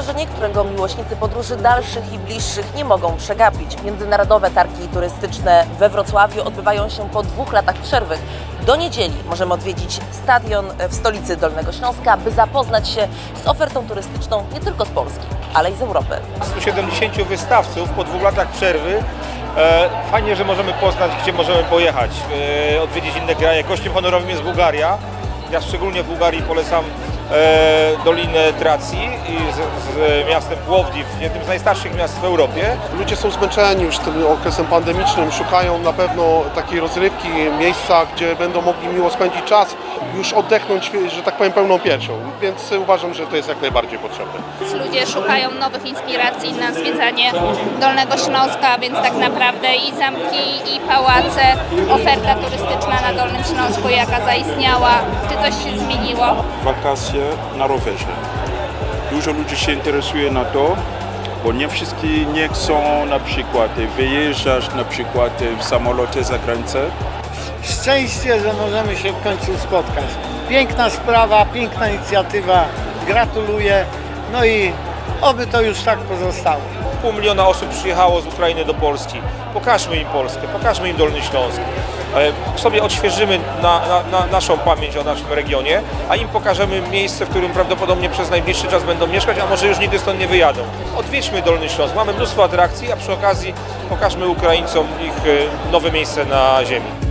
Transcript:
wydarzenie, którego miłośnicy podróży dalszych i bliższych nie mogą przegapić. Międzynarodowe targi turystyczne we Wrocławiu odbywają się po dwóch latach przerwy. Do niedzieli możemy odwiedzić stadion w stolicy Dolnego Śląska, by zapoznać się z ofertą turystyczną nie tylko z Polski, ale i z Europy. 170 wystawców po dwóch latach przerwy. E, Fajnie, że możemy poznać, gdzie możemy pojechać, e, odwiedzić inne kraje. Gościem honorowym jest Bułgaria. Ja szczególnie w Bułgarii polecam Dolinę Tracji i z, z miastem Płowdiw, jednym z najstarszych miast w Europie. Ludzie są zmęczeni już tym okresem pandemicznym, szukają na pewno takiej rozrywki, miejsca, gdzie będą mogli miło spędzić czas, już oddechnąć, że tak powiem, pełną piersią. Więc uważam, że to jest jak najbardziej potrzebne. Ludzie szukają nowych inspiracji na zwiedzanie Dolnego Śląska, więc tak naprawdę i zamki, i pałace, oferta turystyczna na Dolnym Śląsku, jaka zaistniała, czy coś się zmieniło. wakacje na rowerze. Dużo ludzi się interesuje na to, bo nie wszyscy nie chcą na przykład wyjeżdżać na przykład w samolocie za granicę. Szczęście, że możemy się w końcu spotkać. Piękna sprawa, piękna inicjatywa. Gratuluję. No i oby to już tak pozostało. Pół miliona osób przyjechało z Ukrainy do Polski. Pokażmy im Polskę, pokażmy im Dolny Śląsk. E, Sobie odświeżymy na, na, na naszą pamięć o naszym regionie, a im pokażemy miejsce, w którym prawdopodobnie przez najbliższy czas będą mieszkać, a może już nigdy stąd nie wyjadą. Odwiedźmy Dolny Śląsk. Mamy mnóstwo atrakcji, a przy okazji pokażmy Ukraińcom ich e, nowe miejsce na ziemi.